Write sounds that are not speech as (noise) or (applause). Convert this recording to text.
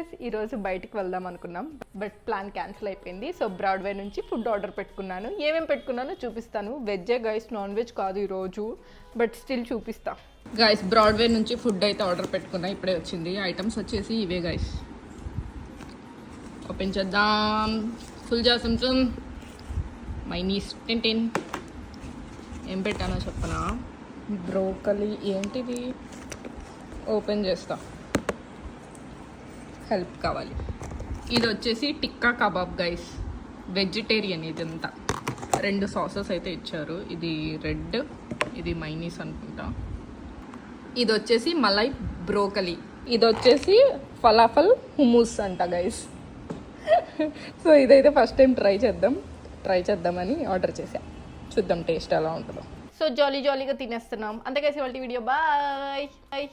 Guys ఈరోజు బయటకు వెళ్దాం అనుకున్నాం బట్ ప్లాన్ క్యాన్సిల్ అయిపోయింది. సో బ్రాడ్వే నుంచి ఫుడ్ ఆర్డర్ పెట్టుకున్నాను. ఏమేమి పెట్టుకున్నానో చూపిస్తాను. వెజ్జే గైస్ నాన్ వెజ్ కాదు ఈరోజు బట్ స్టిల్ చూపిస్తా. గైస్ బ్రాడ్వే నుంచి ఫుడ్ అయితే ఆర్డర్ పెట్టుకున్నా ఇప్పుడే వచ్చింది. ఐటమ్స్ వచ్చేసి ఇవే గైస్ ఓపెన్ చేద్దాం. ఫుల్ జాసంసం మైనీస్ టెన్ టెన్ ఏం పెట్టానో చెప్పనా? బ్రోకలీ ఏంటిది? ఓపెన్ చేస్తా. హెల్ప్ కావాలి. ఇది వచ్చేసి టిక్కా కబాబ్ గైస్ వెజిటేరియన్ ఇదంతా. రెండు సాసెస్ అయితే ఇచ్చారు. ఇది రెడ్ ఇది మైనీస్ అనుకుంటా. ఇది వచ్చేసి మలై బ్రోకలీ. ఇది వచ్చేసి ఫలాఫల్ హుమూస్ అంట గైస్ (laughs) సో ఇదైతే ఫస్ట్ టైం ట్రై చేద్దాం. ట్రై చేద్దామని ఆర్డర్ చేసా చూద్దాం టేస్ట్ ఎలా ఉంటుందో. సో జాలీ జాలీగా తినేస్తున్నాం. అంతకేసి వాళ్ళ వీడియో. Bye bye